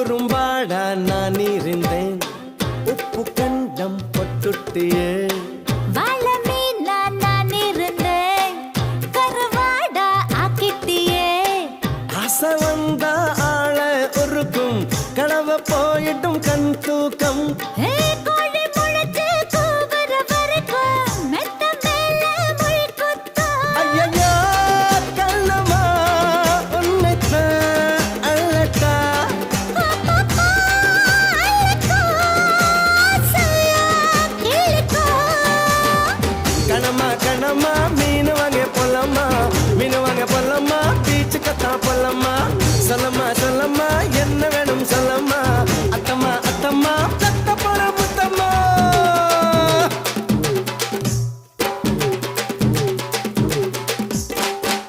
குறும்பாடா நான் இருந்தேன். உப்பு கண்டம் பொட்டுட்டியே வாழ வந்தா ஆள உருக்கும். கனவை போயிட்டும் கண் தூக்க